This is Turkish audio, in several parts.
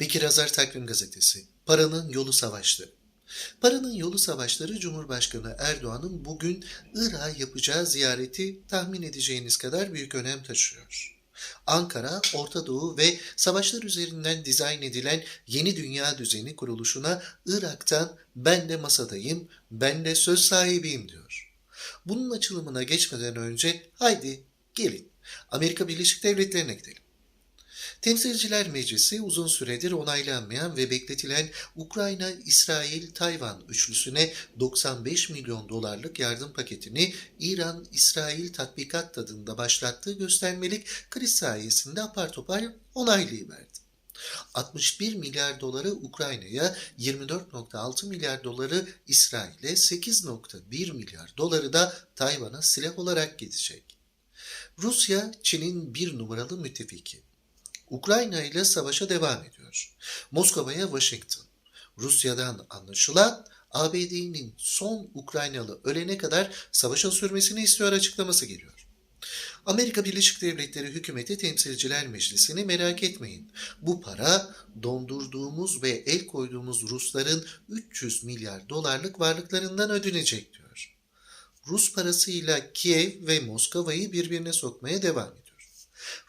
Bekir Azar Takvim Gazetesi. Paranın Yolu Savaşları. Paranın Yolu Savaşları Cumhurbaşkanı Erdoğan'ın bugün Irak'a yapacağı ziyareti tahmin edeceğiniz kadar büyük önem taşıyor. Ankara, Orta Doğu ve savaşlar üzerinden dizayn edilen yeni dünya düzeni kuruluşuna Irak'tan ben de masadayım, ben de söz sahibiyim diyor. Bunun açılımına geçmeden önce haydi gelin Amerika Birleşik Devletleri'ne gidelim. Temsilciler Meclisi uzun süredir onaylanmayan ve bekletilen Ukrayna, İsrail, Tayvan üçlüsüne 95 milyon dolarlık yardım paketini İran-İsrail tatbikat tadında başlattığı göstermelik kriz sayesinde apar topar onaylayıverdi. 61 milyar doları Ukrayna'ya, 24.6 milyar doları İsrail'e, 8.1 milyar doları da Tayvan'a silah olarak gidecek. Rusya, Çin'in bir numaralı müttefiki. Ukrayna ile savaşa devam ediyor. Moskova'ya Washington. Rusya'dan anlaşılan ABD'nin son Ukraynalı ölene kadar savaşın sürmesini istiyor açıklaması geliyor. Amerika Birleşik Devletleri Hükümeti Temsilciler Meclisi'ni merak etmeyin. Bu para dondurduğumuz ve el koyduğumuz Rusların 300 milyar dolarlık varlıklarından ödenecek diyor. Rus parasıyla Kiev ve Moskova'yı birbirine sokmaya devam ediyor.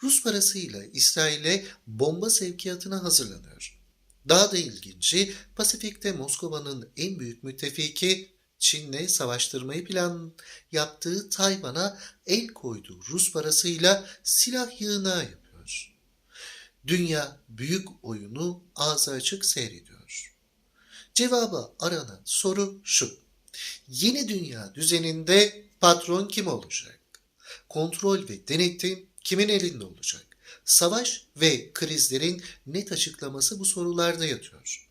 Rus parasıyla İsrail'e bomba sevkiyatına hazırlanıyor. Daha da ilginci Pasifik'te Moskova'nın en büyük müttefiki Çin'le savaştırmayı plan yaptığı Tayvan'a el koyduğu Rus parasıyla silah yığınağı yapıyor. Dünya büyük oyunu ağzı açık seyrediyor. Cevabı aranan soru şu. Yeni dünya düzeninde patron kim olacak? Kontrol ve denetim kimin elinde olacak? Savaş ve krizlerin net açıklaması bu sorularda yatıyor.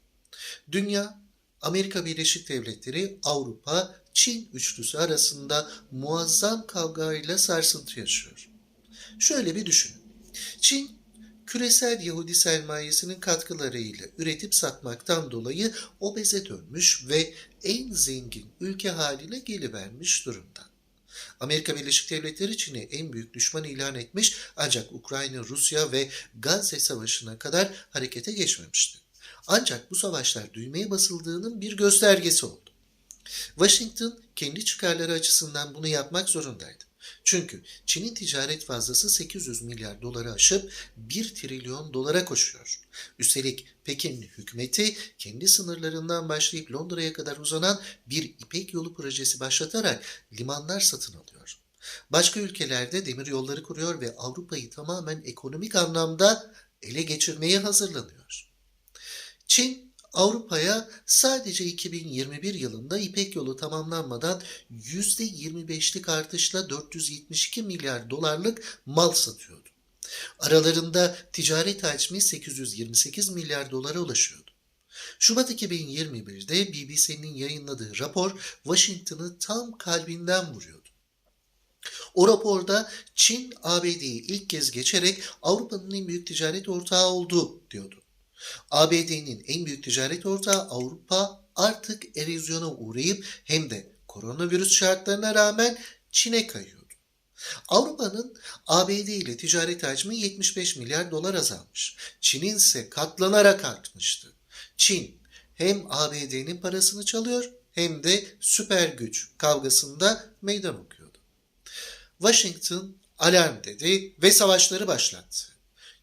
Dünya, Amerika Birleşik Devletleri, Avrupa, Çin üçlüsü arasında muazzam kavgayla sarsıntı yaşıyor. Şöyle bir düşünün. Çin, küresel Yahudi sermayesinin katkılarıyla üretip satmaktan dolayı obeze dönmüş ve en zengin ülke haline gelivermiş durumda. Amerika Birleşik Devletleri Çin'i en büyük düşman ilan etmiş ancak Ukrayna, Rusya ve Gazze Savaşı'na kadar harekete geçmemişti. Ancak bu savaşlar düğmeye basıldığının bir göstergesi oldu. Washington kendi çıkarları açısından bunu yapmak zorundaydı. Çünkü Çin'in ticaret fazlası 800 milyar doları aşıp 1 trilyon dolara koşuyor. Üstelik Pekin hükümeti kendi sınırlarından başlayıp Londra'ya kadar uzanan bir İpek yolu projesi başlatarak limanlar satın alıyor. Başka ülkelerde demir yolları kuruyor ve Avrupa'yı tamamen ekonomik anlamda ele geçirmeye hazırlanıyor. Çin Avrupa'ya sadece 2021 yılında İpek yolu tamamlanmadan %25'lik artışla 472 milyar dolarlık mal satıyordu. Aralarında ticaret hacmi 828 milyar dolara ulaşıyordu. Şubat 2021'de BBC'nin yayınladığı rapor Washington'ı tam kalbinden vuruyordu. O raporda Çin ABD'yi ilk kez geçerek Avrupa'nın en büyük ticaret ortağı oldu diyordu. ABD'nin en büyük ticaret ortağı Avrupa artık erozyona uğrayıp hem de koronavirüs şartlarına rağmen Çin'e kayıyordu. Avrupa'nın ABD ile ticaret hacmi 75 milyar dolar azalmış. Çin'in ise katlanarak artmıştı. Çin hem ABD'nin parasını çalıyor hem de süper güç kavgasında meydan okuyordu. Washington alarm dedi ve savaşları başlattı.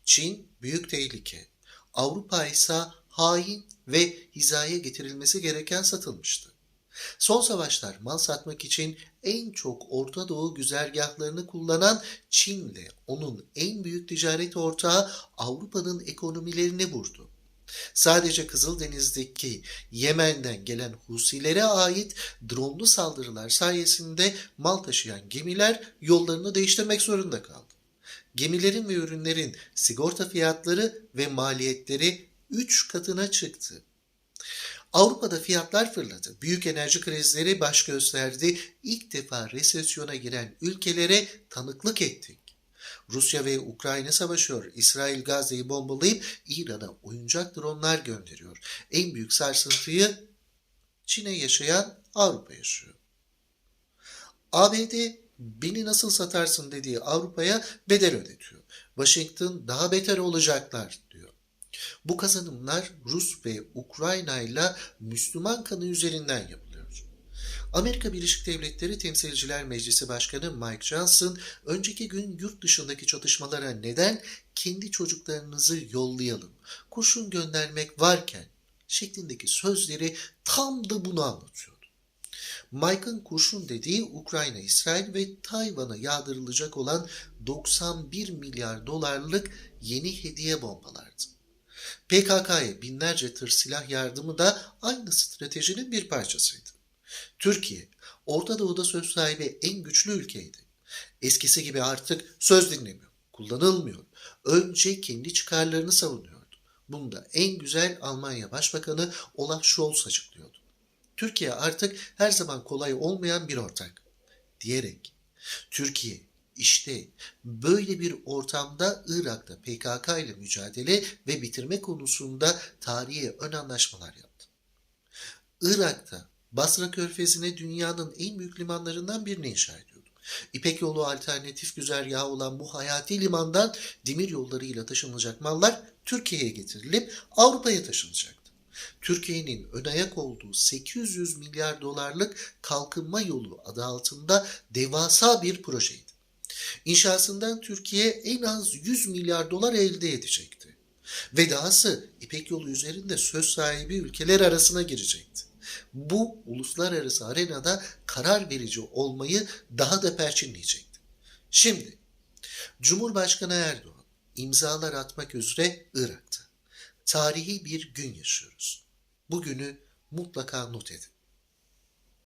Çin büyük tehlike. Avrupa ise hain ve hizaya getirilmesi gereken satılmıştı. Son savaşlar mal satmak için en çok Orta Doğu güzergahlarını kullanan Çin ve onun en büyük ticaret ortağı Avrupa'nın ekonomilerini vurdu. Sadece Kızıldeniz'deki Yemen'den gelen Husilere ait dronlu saldırılar sayesinde mal taşıyan gemiler yollarını değiştirmek zorunda kaldı. Gemilerin ve ürünlerin sigorta fiyatları ve maliyetleri 3 katına çıktı. Avrupa'da fiyatlar fırladı. Büyük enerji krizleri baş gösterdi. İlk defa resesyona giren ülkelere tanıklık ettik. Rusya ve Ukrayna savaşıyor. İsrail Gazze'yi bombalayıp İran'a oyuncak dronlar gönderiyor. En büyük sarsıntıyı Çin'e yaşayan Avrupa yaşıyor. ABD beni nasıl satarsın dediği Avrupa'ya bedel ödetiyor. Washington daha beter olacaklar diyor. Bu kazanımlar Rus ve Ukrayna ile Müslüman kanı üzerinden yapılıyor. Amerika Birleşik Devletleri Temsilciler Meclisi Başkanı Mike Johnson önceki gün yurt dışındaki çatışmalara neden kendi çocuklarınızı yollayalım, kurşun göndermek varken şeklindeki sözleri tam da bunu anlatıyordu. Mike'ın kurşun dediği Ukrayna, İsrail ve Tayvan'a yağdırılacak olan 91 milyar dolarlık yeni hediye bombalardı. PKK'ya binlerce tır silah yardımı da aynı stratejinin bir parçasıydı. Türkiye, Orta Doğu'da söz sahibi en güçlü ülkeydi. Eskisi gibi artık söz dinlemiyor, kullanılmıyor. Önce kendi çıkarlarını savunuyordu. Bunu da en güzel Almanya Başbakanı Olaf Scholz açıklıyordu. Türkiye artık her zaman kolay olmayan bir ortak diyerek Türkiye işte böyle bir ortamda Irak'ta PKK ile mücadele ve bitirme konusunda tarihe ön anlaşmalar yaptı. Irak'ta Basra Körfezi'ne dünyanın en büyük limanlarından birini inşa ediyordu. İpek yolu alternatif güzergahı olan bu hayati limandan demir yollarıyla taşınacak mallar Türkiye'ye getirilip Avrupa'ya taşınacaktı. Türkiye'nin ön ayak olduğu 800 milyar dolarlık kalkınma yolu adı altında devasa bir projeydi. İnşasından Türkiye en az 100 milyar dolar elde edecekti. Ve dahası İpek yolu üzerinde söz sahibi ülkeler arasına girecekti. Bu uluslararası arenada karar verici olmayı daha da perçinleyecekti. Şimdi Cumhurbaşkanı Erdoğan imzalar atmak üzere Irak'ta. Tarihi bir gün yaşıyoruz. Bugünü mutlaka not edin.